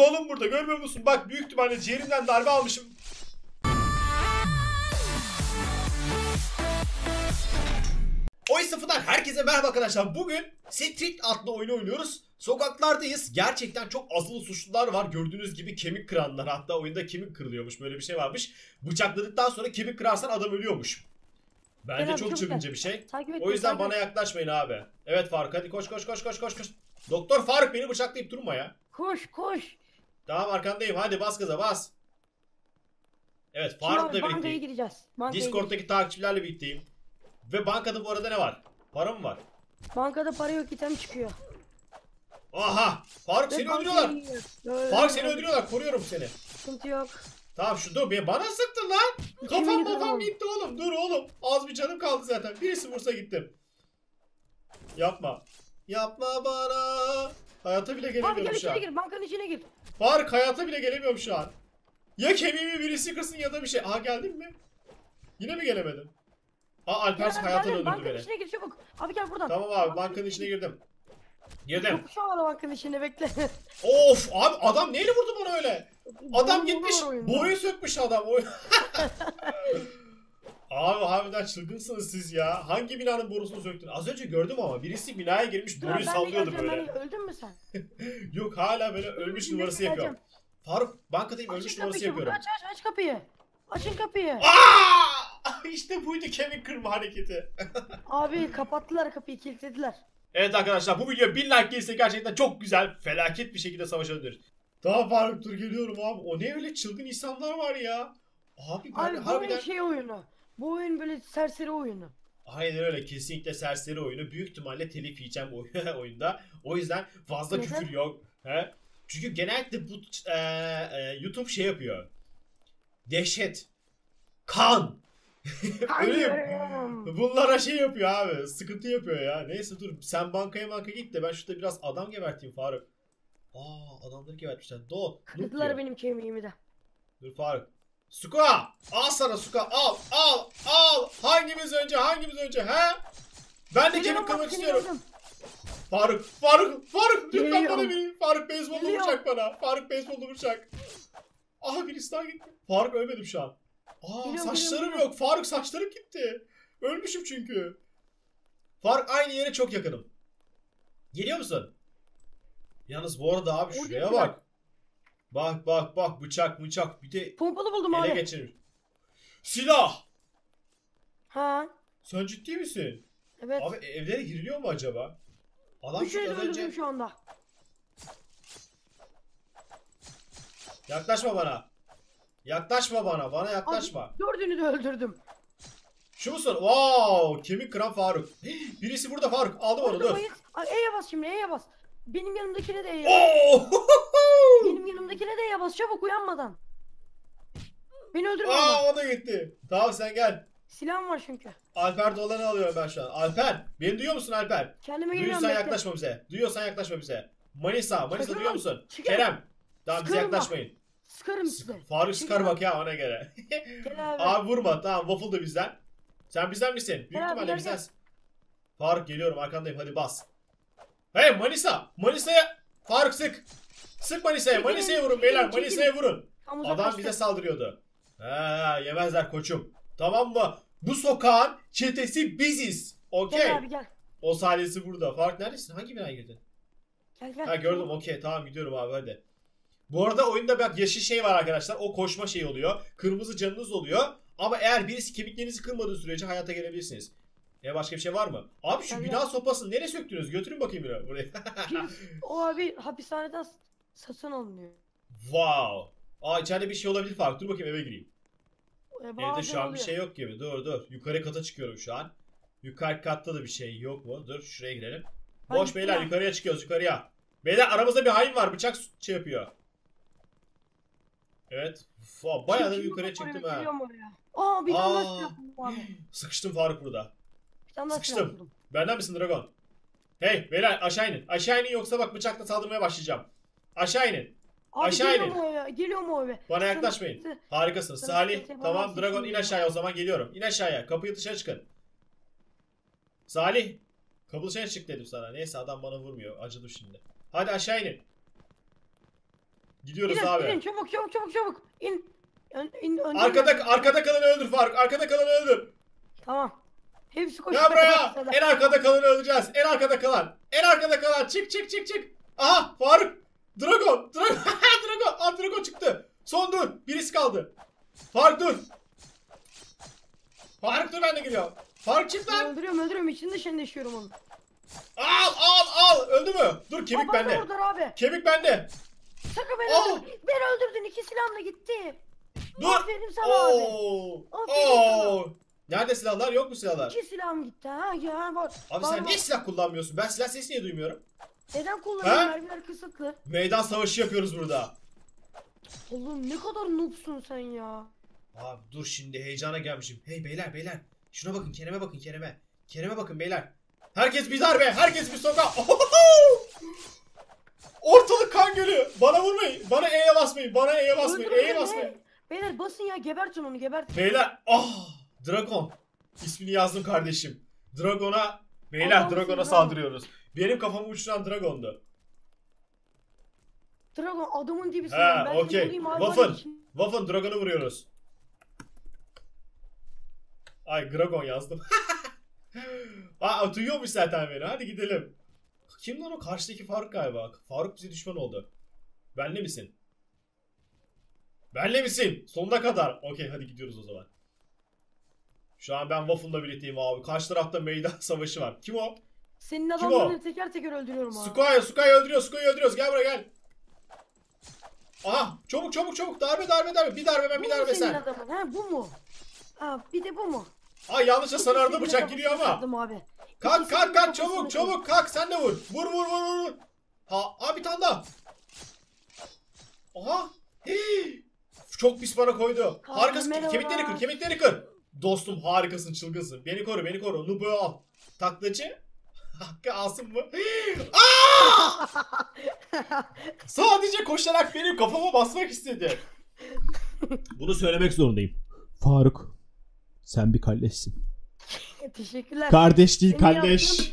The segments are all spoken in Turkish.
oğlum burada görmüyor musun? Bak büyük ihtimalle ciğerimden darbe almışım. Oyun sınıfından herkese merhaba arkadaşlar. Bugün Street adlı oyunu oynuyoruz. Sokaklardayız. Gerçekten çok azılı suçlular var. Gördüğünüz gibi kemik kıranlar. Hatta oyunda kemik kırılıyormuş. Böyle bir şey varmış. Bıçakladıktan sonra kemik kırarsan adam ölüyormuş. Bence çok çabuk çılgınca gel. bir şey. Takip et. O yüzden takip bana et. yaklaşmayın abi. Evet Faruk hadi koş koş koş koş koş koş. Doktor Faruk beni bıçaklayıp durma ya. Koş koş. Tamam arkandayım hadi bas gaza bas. Evet Faruk'la bankaya birlikteyim. gireceğiz. Bankaya gireceğiz. Discord'daki takipçilerle birlikteyim. Ve bankada bu arada ne var? Para mı var? Bankada para yok item çıkıyor. Aha! Faruk Ve seni bankaya öldürüyorlar. Faruk seni öldürüyorlar. Koruyorum seni. Sıkıntı yok. Tamam şu dur beni bana sıktın lan. Kafam kafam gitti oğlum. Dur oğlum. Az bir canım kaldı zaten. Birisi vursa gittim. Yapma. Yapma bana. Hayata bile Abi gelemiyorum gel şu içine an. gir. Bankanın içine gir. Faruk hayata bile gelemiyorum şu an. Ya kemiğimi birisi kırsın ya da bir şey. Aha geldin mi? Yine mi gelemedim? Aa Alper Gel, hayata gel, öldürdü Bankanın beni. içine gir çabuk. Abi gel buradan. Tamam abi bankanın içine girdim. Girdim. Yok şu an bankanın içine bekle. Of abi adam neyle vurdu bana öyle? Adam gitmiş oyunda. boyu sökmüş adam. Boyu... abi harbiden çılgınsınız siz ya. Hangi binanın borusunu söktün? Az önce gördüm ama birisi binaya girmiş boruyu ben sallıyordu böyle. ben Öldün mü sen? Yok hala böyle ölmüş numarası yapıyor. Faruk bankadayım ölmüş numarası kapıyı yapıyorum. Aç aç aç kapıyı. Açın kapıyı. Aa! İşte buydu kemik kırma hareketi. Abi kapattılar kapıyı kilitlediler. Evet arkadaşlar bu video 1000 like gelirse gerçekten çok güzel, felaket bir şekilde savaşabiliriz. Daha Faruk dur geliyorum abi. O ne öyle çılgın insanlar var ya. Abi Abi bu harbiden... şey oyunu. Bu oyun böyle serseri oyunu. Aynen öyle kesinlikle serseri oyunu. Büyük ihtimalle telif yiyeceğim oyunda. O yüzden fazla Neden? küfür yok. He? Çünkü genellikle bu e, e, YouTube şey yapıyor. Dehşet. Kan. Ölüm. Hayır. Bunlara şey yapıyor abi. Sıkıntı yapıyor ya. Neyse dur sen bankaya bankaya git de ben şurada biraz adam geberteyim Faruk. Aa adamları gebertmişler. Do. Kırdılar benim kemiğimi de. Dur Faruk. Suka! Al sana Suka al al al. Hangimiz önce hangimiz önce he? Ben de kemik kırmak istiyorum. Faruk, Faruk, Faruk lütfen bana verin. Faruk Geliyorum. vuracak bana. Faruk beyzbollu vuracak. Aha birisi daha gitti. Faruk ölmedim şu an. Aa Geliyorum, saçlarım geliyorum. yok. Faruk saçlarım gitti. Ölmüşüm çünkü. Faruk aynı yere çok yakınım. Geliyor musun? Yalnız bu arada abi şuraya bak. Bak bak bak bıçak bıçak bir de Pompalı buldum ele abi. geçirmiş. Silah. Ha. Sen ciddi misin? Evet. Abi evlere giriliyor mu acaba? Adam de az öldürdüm önce... şu anda. Yaklaşma bana. Yaklaşma bana. Bana yaklaşma. Abi, dördünü de öldürdüm. Şu musun? Wow! Kemik kıran Faruk. Birisi burada Faruk. Aldım onu dur. Ay, E'ye bas şimdi E'ye bas. Benim yanımdakine de E'ye bas. Benim yanımdakine de E'ye bas çabuk uyanmadan. Beni öldürme ama. Aa o da gitti. Tamam sen gel. Silahım var çünkü. Alper dolanı alıyorum ben şu an. Alper. Beni duyuyor musun Alper? Kendime geliyorum Duyuyorsan yaklaşma bize. Duyuyorsan yaklaşma bize. Manisa. Manisa Sakın duyuyor musun? Çıkın. Kerem. Tamam bize Sıkarım bak. yaklaşmayın. Sıkarım size. Faruk sıkar bak ya ona göre. Gel abi. Abi vurma tamam waffle da bizden. Sen bizden misin? Büyük ihtimalle gel, bizdensin. Faruk geliyorum arkandayım hadi bas. Hey Manisa! Manisa'ya Faruk sık. Sık Manisa'ya. Manisa'ya vurun beyler. Manisa'ya vurun. Adam bize saldırıyordu. Ha yemezler koçum. Tamam mı? Bu sokağın çetesi biziz. Okey. Gel abi gel. O sahnesi burada. Faruk neredesin? Hangi binaya girdin? Gel gel. Ha gördüm okey tamam gidiyorum abi hadi. Bu arada oyunda bak yeşil şey var arkadaşlar. O koşma şey oluyor. Kırmızı canınız oluyor. Ama eğer birisi kemiklerinizi kırmadığı sürece hayata gelebilirsiniz. Ya başka bir şey var mı? Abi şu Gel, bina sopasını nereye söktünüz? Götürün bakayım bir buraya. O abi hapishaneden satın alınıyor. wow. Aa içeride bir şey olabilir Faruk. Dur bakayım eve gireyim. E, Evde şu an bir oluyor. şey yok gibi. Dur dur. Yukarı kata çıkıyorum şu an. Yukarı katta da bir şey yok mu? Dur şuraya girelim. Boş gittim beyler ya. yukarıya çıkıyoruz yukarıya. Beyler aramızda bir hain var. Bıçak şey yapıyor. Evet. Fa, bayağı da yukarıya çıktım ha. Aa bir tane. Sıkıştım Faruk burada. Bir tane daha silah Sıkıştım. buldum. Benden misin Dragon? Hey beyler aşağı inin. Aşağı inin yoksa bak bıçakla saldırmaya başlayacağım. Aşağı inin. Abi Aşağı geliyorum inin. o eve. Geliyorum o eve. Bana yaklaşmayın. sıkıntı. Harikasın. Sana Salih tamam Dragon in aşağıya o zaman geliyorum. İn aşağıya. Kapıyı dışarı çıkın. Salih. Kapı dışarı çık dedim sana. Neyse adam bana vurmuyor. Acıdı şimdi. Hadi aşağı inin. Gidiyoruz İnin, abi. inin çabuk çabuk çabuk çabuk. İn. Ön, in önden Arkada arkada kalanı öldür Faruk. Arkada kalanı öldür. Tamam. Hepsi koşuyor. Gel buraya. En arkada kalanı öldüreceğiz. En arkada kalan. En arkada kalan. Çık çık çık çık. Aha Faruk. Dragon. Dragon. Dragon. Aa Dragon çıktı. Son dur. Birisi kaldı. Faruk dur. Faruk dur ben de geliyorum. Faruk çık lan. Öldürüyorum öldürüyorum. İçinde şimdi yaşıyorum onu. Al al al. Öldü mü? Dur kemik Aa, bende. abi. Kemik bende. Sakın beni Aa! öldür. Beni öldürdün. İki silahla gitti. Dur. Aferin sana abi. Oo. Aferin Oo. Nerede silahlar? Yok mu silahlar? İki silahım gitti. Ha ya var. Abi var, sen var. niye silah kullanmıyorsun? Ben silah sesi niye duymuyorum? Neden kullanıyorum? Mermiler kısıtlı. Meydan savaşı yapıyoruz burada. Oğlum ne kadar noobsun sen ya. Abi dur şimdi heyecana gelmişim. Hey beyler beyler. Şuna bakın Kerem'e bakın Kerem'e. Kerem'e bakın beyler. Herkes bir darbe. Herkes bir sokağa. Ortalık kan gölü. Bana vurmayın. Bana E'ye basmayın. Bana E'ye basmayın. E'ye basmayın. Beyler basın ya gebertin onu gebertin. Beyler. Ah. Dragon. İsmini yazdım kardeşim. Dragon'a. Beyler Adamsın Dragon'a Dragon. saldırıyoruz. Benim kafamı uçuran Dragon'du. Dragon adamın dibisin. Ha. Ben seni okey. ya şimdi- Waffen Dragon'u vuruyoruz. Ay Dragon yazdım. Aa duyuyormuş zaten beni. Hadi gidelim. Kim lan o? Karşıdaki Faruk galiba. Faruk bize düşman oldu. Benle misin? Benle misin? Sonuna kadar. Okey hadi gidiyoruz o zaman. Şu an ben Waffle'la birlikteyim abi. Karşı tarafta meydan savaşı var. Kim o? Senin o? adamlarını teker teker öldürüyorum abi. Sukaya, Sukaya öldürüyor, Sukaya öldürüyoruz. Gel buraya gel. Aha, çabuk çabuk çabuk. Darbe darbe darbe. Bir darbe ben Bu bir mu darbe senin sen. adamın? Ha bu mu? Ha bir de bu mu? Ay yanlışla İkisini sarardı de bıçak giriyor ama. sardım Abi. Kalk İkisini kalk kalk çabuk çabuk kalk sen de vur. Vur vur vur vur. vur. Ha, ha bir tane daha. Aha. Hii. Çok pis bana koydu. Kanka, merhaba. Kemikleri kır kemikleri kır. Dostum harikasın çılgınsın. Beni koru beni koru. Nubu'yu al. Taklacı. Hakkı alsın mı? Aa! Sadece koşarak benim kafama basmak istedi. Bunu söylemek zorundayım. Faruk sen bir kalleşsin. Teşekkürler. Kardeş değil Seni kardeş.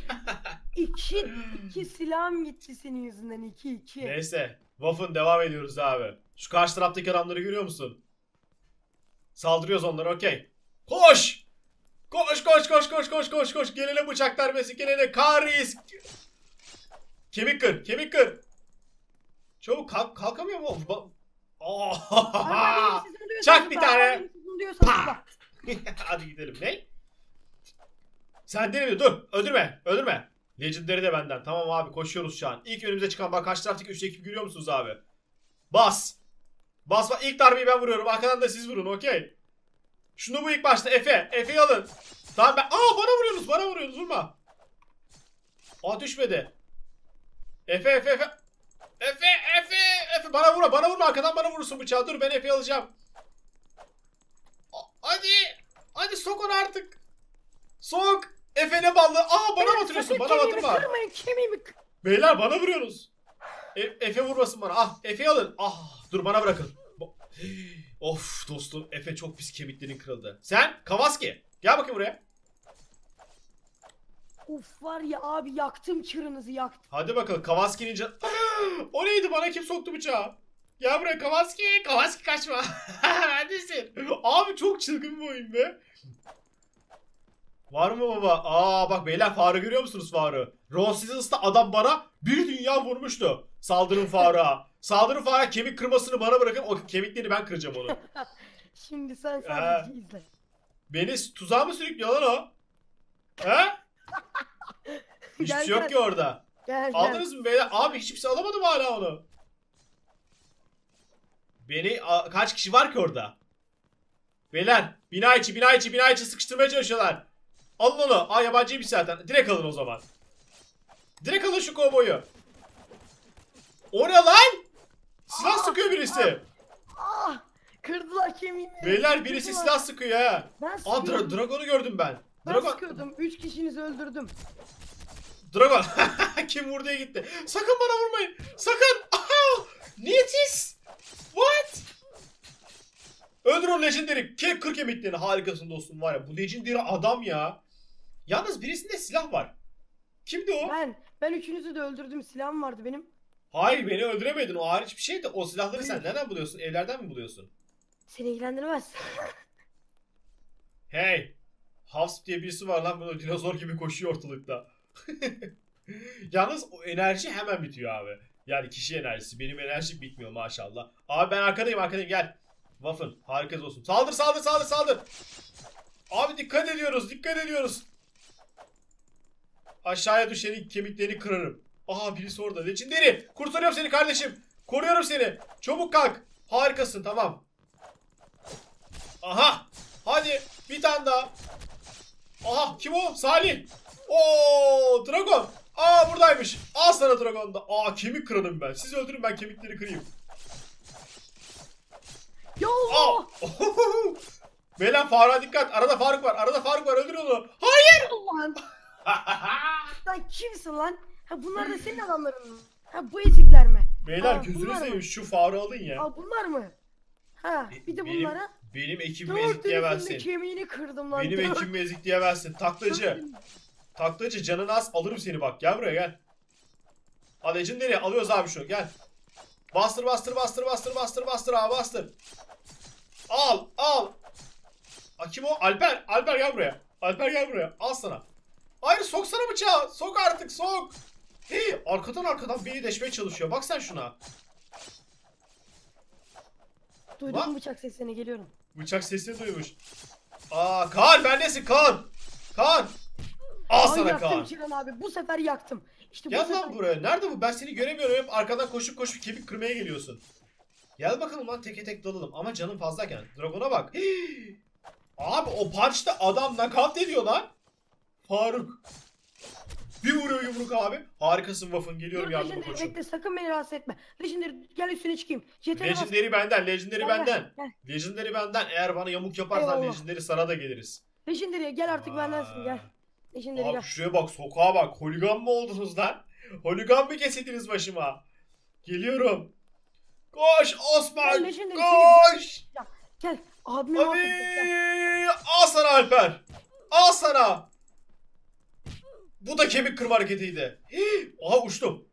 İki, iki silahım gitti senin yüzünden. iki iki. Neyse. Waffen devam ediyoruz abi. Şu karşı taraftaki adamları görüyor musun? Saldırıyoruz onlara okey. Koş! Koş koş koş koş koş koş koş. Gelene bıçak darbesi gelene karis. Kemik kır kemik kır. Çabuk kalk kalkamıyor mu? Ba- Oh. Çak bir tane. Hadi gidelim. Ne? Sen mi? Dur. Öldürme. Öldürme. Legendary de benden. Tamam abi koşuyoruz şu an. İlk önümüze çıkan bak karşı taraftaki 3 ekip görüyor musunuz abi? Bas. Bas bas. İlk darbeyi ben vuruyorum. Arkadan da siz vurun okey. Şunu bu ilk başta Efe. Efe'yi alın. Tamam ben. Aa bana vuruyorsunuz. Bana vuruyorsunuz. Vurma. Aa düşmedi. Efe Efe Efe. Efe Efe Efe. Bana vurma. Bana vurma. Arkadan bana vurursun bıçağı. Dur ben Efe'yi alacağım. Hadi. Hadi sok onu artık. Sok. Efe ne ballı. Aa bana mı atıyorsun? Bana batırma. kırmayın kemiğimi Beyler bana vuruyorsunuz. E- Efe vurmasın bana. Ah Efe'yi alın. Ah dur bana bırakın. Bo- of dostum Efe çok pis kemiklerin kırıldı. Sen Kavaski. Gel bakayım buraya. Uf var ya abi yaktım çırınızı yaktım. Hadi bakalım Kavaski'nin can... o neydi bana kim soktu bıçağı? Gel buraya Kavaski. Kavaski kaçma. Neredesin? Abi çok çılgın bir oyun be. Var mı baba? Aa bak beyler Faruk'u görüyor musunuz Faruk'u? Rosis'ta adam bana bir dünya vurmuştu. Saldırın Faruk'a. Saldırın Faruk'a kemik kırmasını bana bırakın. O kemikleri ben kıracağım onu. Şimdi sen sadece izle. Beni tuzağa mı sürüklüyor lan o? He? Hiçbir Gel, şey yok gel. ki orada. Gel gel. Aldınız mı beyler? Abi hiçbir şey alamadım hala onu. Beni a- kaç kişi var ki orada? Beyler bina içi bina içi bina içi sıkıştırmaya çalışıyorlar. Alın onu. Aa yabancıymış zaten. Direkt alın o zaman. Direkt alın şu kovboyu. O ne lan? Silah sıkıyor birisi. Ah! Kırdılar kemiğimi. Beyler birisi Kırdılar. silah sıkıyor ha. Ben Aa sıkıyordum. Dra- Dragon'u gördüm ben. ben Dragon. sıkıyordum. Üç kişinizi öldürdüm. Dragon. Kim vurduya gitti. Sakın bana vurmayın. Sakın. Aha! Niyetsiz. What? Öldür o Legendary. Ke kır kemiklerini. Harikasın dostum var ya. Bu Legendary adam ya. Yalnız birisinde silah var. Kimdi o? Ben ben üçünüzü de öldürdüm. Silahım vardı benim. Hayır beni öldüremedin o hariç bir şey de o silahları sen nereden buluyorsun? Evlerden mi buluyorsun? Seni ilgilendirmez. Hey! Hasp diye birisi var lan böyle dinozor gibi koşuyor ortalıkta. Yalnız o enerji hemen bitiyor abi. Yani kişi enerjisi. Benim enerjim bitmiyor maşallah. Abi ben arkadayım arkadayım gel. Waffen harikası olsun. Saldır saldır saldır saldır. Abi dikkat ediyoruz dikkat ediyoruz. Aşağıya düşenin kemiklerini kırarım. Aha birisi orada. Legendary. Kurtarıyorum seni kardeşim. Koruyorum seni. Çabuk kalk. Harikasın tamam. Aha. Hadi bir tane daha. Aha kim o? Salih. Oo Dragon. Aa buradaymış. Al sana Dragon da. Aa kemik kırarım ben. Siz öldürün ben kemikleri kırayım. Yo! Aa. Beyler Faruk'a dikkat. Arada Faruk var. Arada Faruk var. Öldür onu. Hayır. Ulan sen kimsin lan? Ha bunlar da senin adamların mı? Ha bu ezikler mi? Beyler Aa, gözünü bunlar mı? seveyim şu Faruk'u alın ya. Aa bunlar mı? Ha bir de Benim- bunlara Benim ekibimi dört ezikleyemezsin. kemiğini kırdım lan. Benim Dört- ekibimi ezikleyemezsin. Taklacı. Taklacı canın az alırım seni bak. Gel buraya gel. Al Legendary alıyoruz abi şunu gel. Bastır bastır bastır bastır bastır bastır abi bastır. Al al. Aa, kim o? Alper. Alper gel buraya. Alper gel buraya. Al sana. Hayır soksana bıçağı. Sok artık sok. Hey, arkadan arkadan beni deşmeye çalışıyor. Bak sen şuna. Duydum Lan. bıçak sesini geliyorum. Bıçak sesini duymuş. Aa Kaan bendesin Kaan. Kaan. Al Ay sana yaktım Kaan. Abi bu sefer yaktım. İşte bu Gel sefer lan buraya. Nerede bu? Ben seni göremiyorum. Hep arkadan koşup koşup kemik kırmaya geliyorsun. Gel bakalım lan teke tek dalalım. Ama canın fazlayken. Dragon'a bak. Hii. Abi o punch'ta adam nakavt ediyor lan. Faruk. Bir vuruyor yumruk abi. Harikasın Waffen. Geliyorum Dur yardıma Legendary bekle sakın beni rahatsız etme. Legendary gel üstüne çıkayım. Jeton'a bas. Legendary benden. Legendary Gel, benden. gel, Legendary benden. Eğer bana yamuk yaparsan Eyvallah. Legendary sana da geliriz. Legendary gel artık bendensin gel. Legendary Abi gel. şuraya bak sokağa bak. Holigan mı oldunuz lan? Holigan mı kesildiniz başıma? Geliyorum. Koş Osman. Gel Legendary, Koş. Gel. Abime gel. Al sana Alper. Al sana. Bu da kemik kırma hareketiydi. Aha uçtum.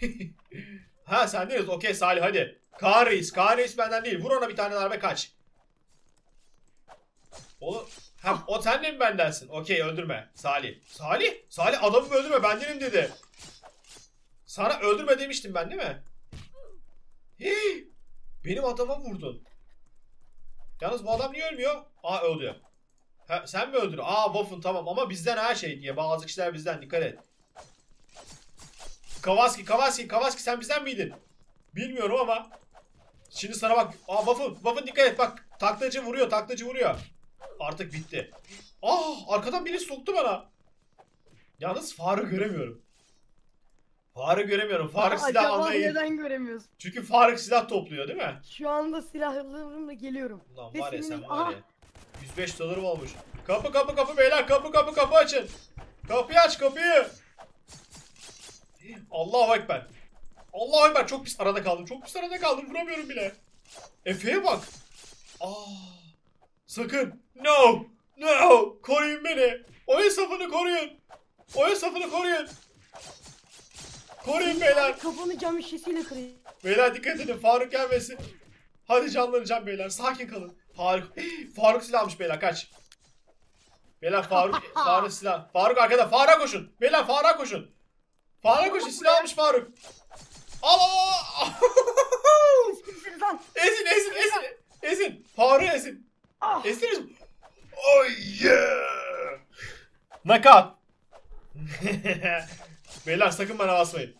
Ha sen değiliz. Okey Salih hadi. Kaan Reis. Kaan Reis benden değil. Vur ona bir tane darbe kaç. Oğlum. Ha, o sen de mi bendensin? Okey öldürme. Salih. Salih. Salih adamı öldürme bendenim dedi. Sana öldürme demiştim ben değil mi? Hii, benim adama vurdun. Yalnız bu adam niye ölmüyor? Aa öldü. Ha, sen mi öldün? Aa Waffen tamam ama bizden her şey diye. Bazı kişiler bizden dikkat et. Kavaski, Kavaski, Kavaski sen bizden miydin? Bilmiyorum ama. Şimdi sana bak. Aa Waffen, Waffen dikkat et bak. Taklacı vuruyor, taklacı vuruyor. Artık bitti. Aa arkadan biri soktu bana. Yalnız Faruk göremiyorum. Faruk göremiyorum. Faruk silah Acaba neden göremiyoruz? Çünkü Faruk silah topluyor değil mi? Şu anda silahlarımla geliyorum. Ulan Ve var ya senin- sen var Aha. ya. 105 dolarım olmuş. Kapı kapı kapı beyler kapı kapı kapı açın. Kapıyı aç kapıyı. Allahu Ekber. Allahu Ekber çok pis arada kaldım. Çok pis arada kaldım. Vuramıyorum bile. Efe'ye bak. Aa. Sakın. No. No. Koruyun beni. Oyun safını koruyun. Oyun safını koruyun. Koruyun beyler. Kafanı cam şişesiyle kırayım. Beyler dikkat edin Faruk gelmesin. Hadi canlanacağım beyler sakin kalın. Faruk Faruk silah almış beyler kaç. Beyler Faruk Faruk silah. Faruk arkada Faruk'a koşun. Beyler Faruk'a koşun. Faruk'a koşun silah almış Faruk. Al al al. Ezin ezin ezin. Ezin. Faruk'u ezin. Ah! Eziniz. Oh yeah. Knockout. Beyler sakın bana basmayın.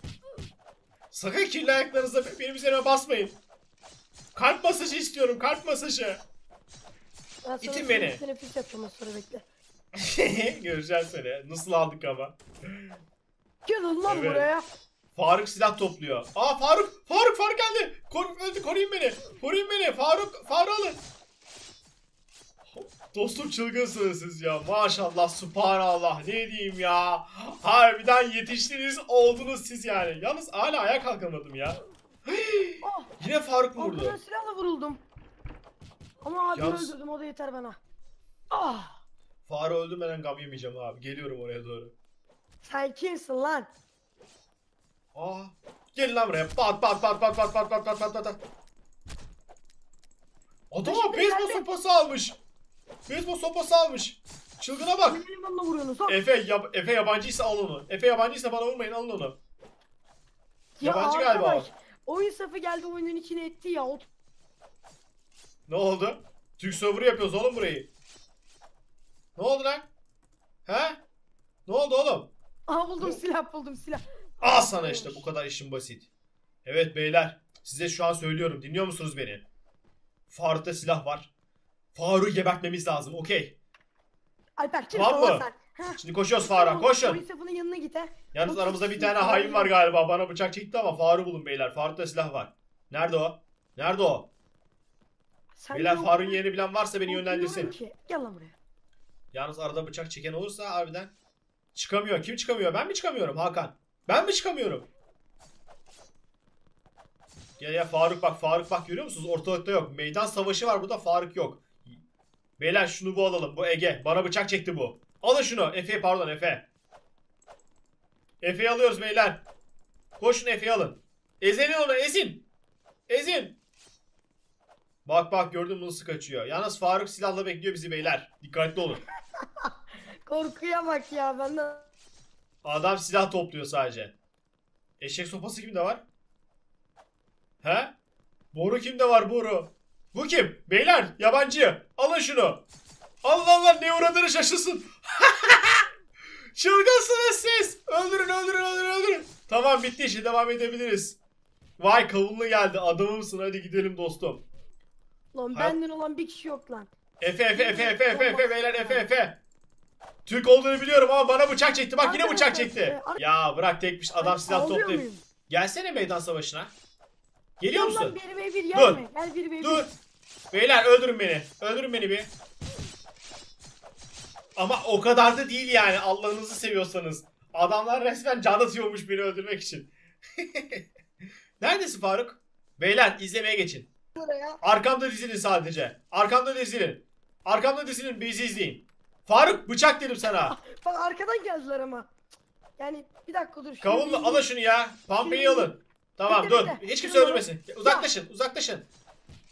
Sakın kirli ayaklarınızla benim üzerime basmayın. Kalp masajı istiyorum, kalp masajı. Ben sana İtin beni. Teneffüs yapacağım o sonra bekle. Göreceğiz seni. Nasıl aldık ama. Gel lan Evet. buraya. Faruk silah topluyor. Aa Faruk, Faruk, Faruk geldi. Kor öldü, koruyun beni. Koruyun beni. Faruk, Faruk alın. Dostum çılgınsınız siz ya. Maşallah, subhanallah. Ne diyeyim ya. Harbiden yetiştiniz, oldunuz siz yani. Yalnız hala ayağa kalkamadım ya. Ah! Yine Faruk vurdu. silahla vuruldum. Ama abimi Yalnız- öldürdüm o da yeter bana. Ah! Faruk öldürmeden gam yemeyeceğim abi. Geliyorum oraya doğru. Sen kimsin lan? Aa. Gelin lan buraya. Pat pat pat pat pat pat pat pat pat pat. Adam Şimdi beyzbol geldi. sopası almış. Beyzbol sopası almış. Çılgına bak. Benim vuruyorsunuz. Hop. Efe, yab- Efe yabancıysa al onu. Efe yabancıysa bana vurmayın alın onu. Ya yabancı galiba o. Oyun safı geldi oyunun içine etti ya. Ne oldu? Türk server yapıyoruz oğlum burayı. Ne oldu lan? He? Ne oldu oğlum? Aha buldum silah buldum silah. Al sana işte bu kadar işin basit. Evet beyler size şu an söylüyorum dinliyor musunuz beni? Faruk'ta silah var. Faruk'u gebertmemiz lazım okey. Alper kim Tamam mı? Şimdi koşuyoruz Faruk'a koşun. safının yanına git ha. Yalnız aramızda bir tane hain var galiba bana bıçak çekti ama Faruk'u bulun beyler. Faruk'ta silah var. Nerede o? Nerede o? Sen Beyler yok- Faruk'un yerini bilen varsa beni yönlendirsin. ki. Gel lan buraya. Yalnız arada bıçak çeken olursa harbiden çıkamıyor. Kim çıkamıyor? Ben mi çıkamıyorum Hakan? Ben mi çıkamıyorum? Gel ya Faruk bak Faruk bak görüyor musunuz? Ortalıkta yok. Meydan savaşı var burada Faruk yok. Beyler şunu bu alalım. Bu Ege. Bana bıçak çekti bu. Alın şunu. Efe pardon Efe. Efe'yi alıyoruz beyler. Koşun Efe'yi alın. Ezenin onu ezin. Ezin. Bak bak gördün mü nasıl kaçıyor. Yalnız Faruk silahla bekliyor bizi beyler. Dikkatli olun. Korkuya bak ya benden. Adam silah topluyor sadece. Eşek sopası kimde var? He? Boru kimde var boru? Bu kim? Beyler yabancı. Alın şunu. Allah Allah ne uğradığını şaşırsın. Çılgınsınız siz. Öldürün öldürün öldürün öldürün. Tamam bitti işi devam edebiliriz. Vay kavunlu geldi adamımsın hadi gidelim dostum. Lan benden olan bir kişi yok lan. Efe Efe Efe Efe Efe Efe beyler Efe Efe. Türk olduğunu biliyorum ama bana bıçak çekti. Bak yine bıçak çekti. Ya bırak tekmiş adam silah ağlıyor toplayıp. muyum? Gelsene meydan savaşına. Geliyor Gel lan musun? Dur. gelme. Gel. Dur. Beyler öldürün beni. Öldürün beni bir. Ama o kadar da değil yani Allah'ınızı seviyorsanız. Adamlar resmen can atıyormuş beni öldürmek için. Neredesin Faruk? Beyler izlemeye geçin. Buraya. Arkamda dizilin sadece. Arkamda dizilin. Arkamda dizilin bizi izleyin. Faruk bıçak dedim sana. Bak arkadan geldiler ama. Yani bir dakika dur. bir- alın şunu ya. Pampeyi alın. Tamam dur. Hiç kimse öldürmesin. Uzaklaşın uzaklaşın.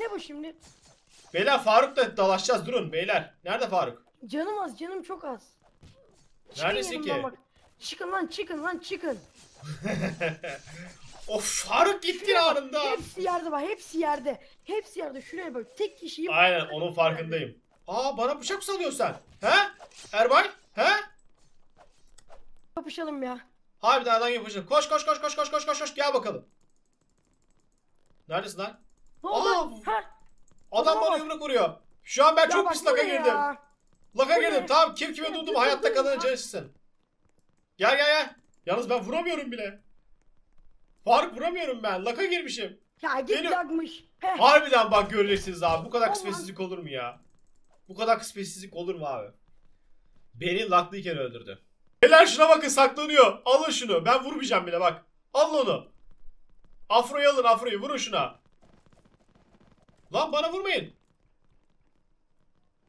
Ne bu şimdi? Beyler Faruk'la dalaşacağız durun beyler. Nerede Faruk? Canım az canım çok az. Çıkın Neredesin ki? bak. Çıkın lan çıkın lan çıkın. of Faruk gitti anında. Hepsi yerde bak hepsi yerde. Hepsi yerde şuraya bak tek kişiyim. Aynen onun farkındayım. Aa bana bıçak mı salıyorsun sen? He? Erbay? He? Kapışalım ya. Harbiden adam yapacağım. Koş koş koş koş koş koş koş koş gel bakalım. Neredesin lan? Ne oldu? Aa, ha? Adam bana yumruk vuruyor. Şu an ben Ya çok pis laka girdim. ya? Laka girdim. ne? Tamam kim kime durdum dur, hayatta dur. canısın. Gel gel gel. Yalnız ben vuramıyorum bile. Faruk vuramıyorum ben. Laka girmişim. Ya git Benim- yakmış. Heh. Harbiden bak göreceksiniz abi. Bu kadar kısmetsizlik olur mu ya? Bu kadar kısmetsizlik olur mu abi? Beni laklıyken öldürdü. Beyler şuna bakın saklanıyor. Alın şunu. Ben vurmayacağım bile bak. Alın onu. Afro'yu alın Afro'yu. Vurun şuna. Lan bana vurmayın.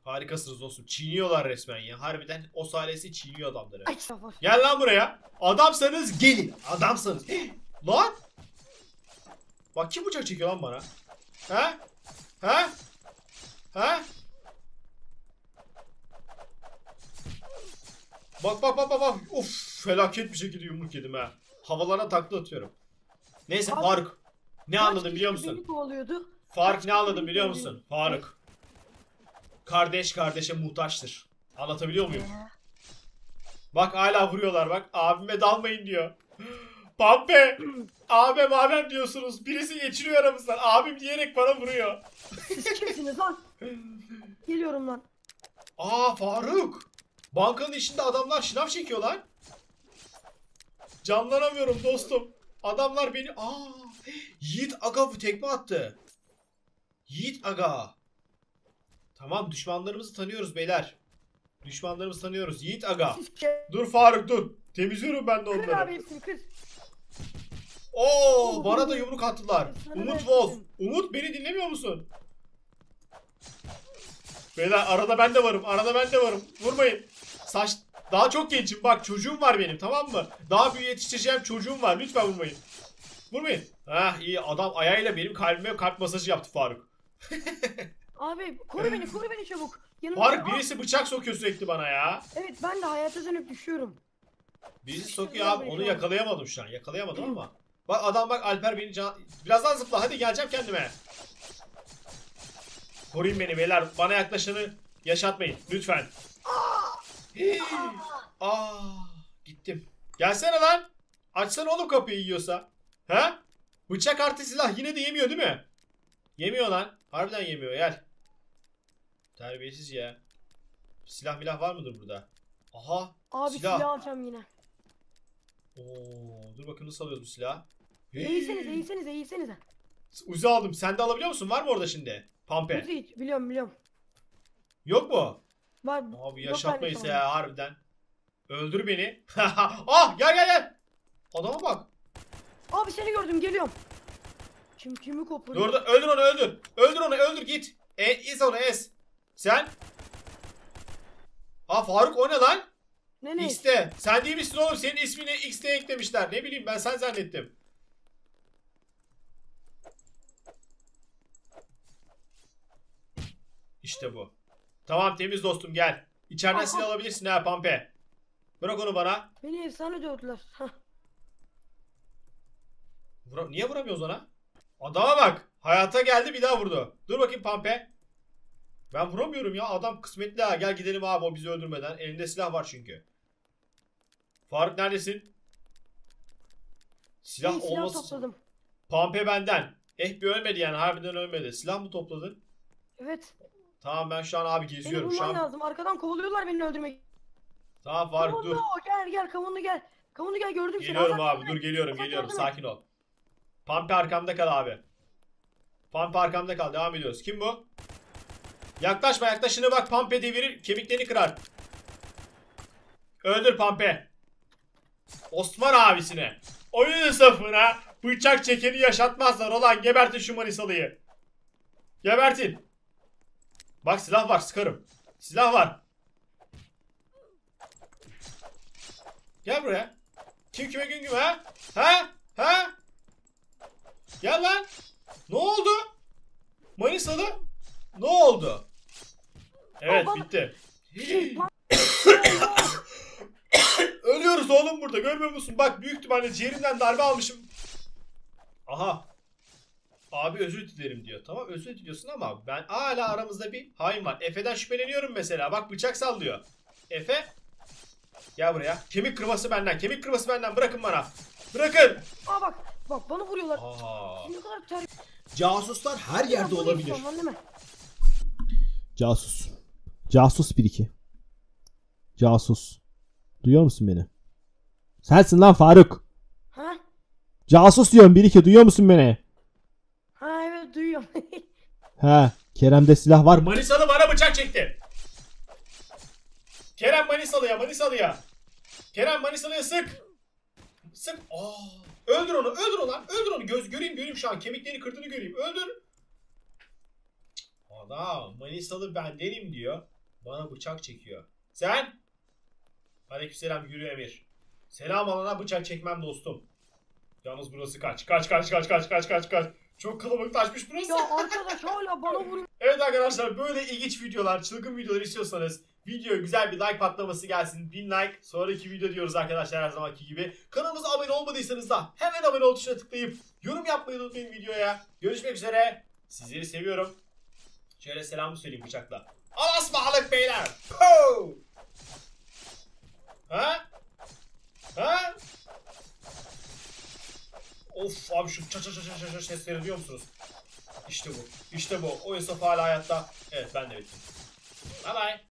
Harikasınız dostum. Çiğniyorlar resmen ya. Harbiden o salesi çiğniyor adamları. Ay. Gel lan buraya. Adamsanız gelin. Adamsanız. Lan. Bak kim bıçak çekiyor lan bana? He? He? He? Bak bak bak bak bak. Of felaket bir şekilde yumruk yedim ha. Havalara takla atıyorum. Neyse Abi, Faruk. Ne anladın biliyor musun? Faruk ne anladın biliyor musun? Faruk. Kardeş kardeşe muhtaçtır. Anlatabiliyor muyum? Bak hala vuruyorlar bak. Abime dalmayın diyor. Pampe. Abim abim diyorsunuz. Birisi geçiriyor aramızdan. Abim diyerek bana vuruyor. Siz kimsiniz lan? Geliyorum lan. Aa Faruk. Bankanın içinde adamlar şınav çekiyorlar. Canlanamıyorum dostum. Adamlar beni... Aa, Yiğit Aga bu tekme attı. Yiğit Aga. Tamam düşmanlarımızı tanıyoruz beyler. Düşmanlarımızı tanıyoruz. Yiğit Aga. Dur Faruk dur. Temizliyorum ben de Kır onları. abi hepsini kır. Oo, bana da yumruk attılar. Umut Wolf. Umut beni dinlemiyor musun? Beyler arada ben de varım. Arada ben de varım. Vurmayın. Saç Daha çok gençim. Bak çocuğum var benim tamam mı? Daha büyük yetiştireceğim çocuğum var. Lütfen vurmayın. Vurmayın. Hah iyi adam ayağıyla benim kalbime kalp masajı yaptı Faruk. Abi koru beni koru beni çabuk. Yanımda Faruk birisi bıçak sokuyor sürekli bana ya. Evet ben de hayata dönüp düşüyorum. Birisi sokuyor abi. Onu yakalayamadım şu an. Yakalayamadım ama. Bak adam bak Alper beni can... Birazdan zıpla hadi geleceğim kendime. Koruyun beni beyler. Bana yaklaşanı yaşatmayın. Lütfen. Hii. Aa, gittim. Gelsene lan. Açsana oğlum kapıyı yiyorsa. He? Bıçak artı silah yine de yemiyor değil mi? Yemiyor lan. Harbiden yemiyor gel. Terbiyesiz ya. Silah milah var mıdır burada? Aha. Abi Silah. silah, alacağım yine. Oo, dur bakayım nasıl alıyoruz bu silahı? Eğilsenize eğilsenize eğilsenize. Uzi aldım. Sen de alabiliyor musun? Var mı orada şimdi? Pampe. Hiç biliyorum biliyorum. Yok mu? Var. Abi yaşatmayız ya harbiden. Öldür beni. ah gel gel gel. Adama bak. Abi seni gördüm geliyorum. Kim kimi koparıyor? Dur dur öldür onu öldür. Öldür onu öldür git. E, ez onu ez. Sen. Aa Faruk o ne lan? Ne ne? X'te. Sen değil misin oğlum? Senin ismini X'te eklemişler. Ne bileyim ben sen zannettim. İşte bu. Tamam temiz dostum gel. İçeriden Aha. silah alabilirsin ha Pampe. Bırak onu bana. Beni efsane dövdüler. Vura- Niye vuramıyoruz ona? Adama bak. Hayata geldi bir daha vurdu. Dur bakayım Pampe. Ben vuramıyorum ya. Adam kısmetli ha. Gel gidelim abi o bizi öldürmeden. Elinde silah var çünkü. Faruk neredesin? Silah İyi silah olması... topladım. Pampe benden. Eh bir ölmedi yani harbiden ölmedi. Silah mı topladın? Evet. Tamam ben şu an abi Beni geziyorum. Şu bulman an... lazım. Arkadan kovalıyorlar beni öldürmek. Tamam Faruk dur. Gel gel kavunlu gel. Kavunlu gel gördüm seni. Geliyorum abi dur geliyorum geliyorum. Sakin ol. Pampe arkamda kal abi. Pampe arkamda kal. Devam ediyoruz. Kim bu? Yaklaşma yaklaşına bak. Pampe devirir. Kemiklerini kırar. Öldür Pampe. Osman abisine. Oyun safına bıçak çekeni yaşatmazlar. Olan gebertin şu Manisalıyı. Gebertin. Bak silah var sıkarım. Silah var. Gel buraya. Kim kime gün gibi ha? Ha? Ha? Gel lan. Ne oldu? Manisalı? Ne oldu? Evet bitti. Ölüyoruz oğlum burada görmüyor musun? Bak büyük ihtimalle ciğerimden darbe almışım. Aha. Abi özür dilerim diyor. Tamam özür diliyorsun ama ben hala aramızda bir hain var. Efe'den şüpheleniyorum mesela. Bak bıçak sallıyor. Efe. Gel buraya. Kemik kırması benden. Kemik kırması benden. Bırakın bana. Bırakın. Aa bak bak bana vuruyorlar. Aa. Ne kadar ter... Casuslar her yerde olabilir. Lan değil mi? Casus. Casus 1-2. Casus. Duyuyor musun beni? Sensin lan Faruk. Ha? Casus diyorum 1-2 duyuyor musun beni? Ha evet duyuyorum. He. Kerem'de silah var? Manisalı bana bıçak çekti. Kerem Manisalı'ya Manisalı'ya. Kerem Manisalı'ya sık. Sık. Aa, öldür onu öldür onu lan. Öldür onu. Göz göreyim göreyim şu an. Kemiklerini kırdığını göreyim. Öldür. Adam Manisalı bendenim diyor. Bana bıçak çekiyor. Sen? Aleykümselam yürü emir. Selam alana bıçak çekmem dostum. Yalnız burası kaç. Kaç kaç kaç kaç kaç kaç kaç. Çok kalabalıklaşmış burası. ya arkadaş hala bana vuruyor. Evet arkadaşlar böyle ilginç videolar, çılgın videolar istiyorsanız videoya güzel bir like patlaması gelsin. 1000 like. Sonraki video diyoruz arkadaşlar her zamanki gibi. Kanalımıza abone olmadıysanız da hemen abone ol tuşuna tıklayıp yorum yapmayı unutmayın videoya. Görüşmek üzere. Sizleri seviyorum. Şöyle selamı söyleyeyim bıçakla. Alasmalık beyler. Poo! Ha? Ha? Of abi şu ça ça ça ça ça sesleri duyuyor musunuz? İşte bu. İşte bu. O Yusuf hala hayatta. Evet ben de bittim. Bye bye.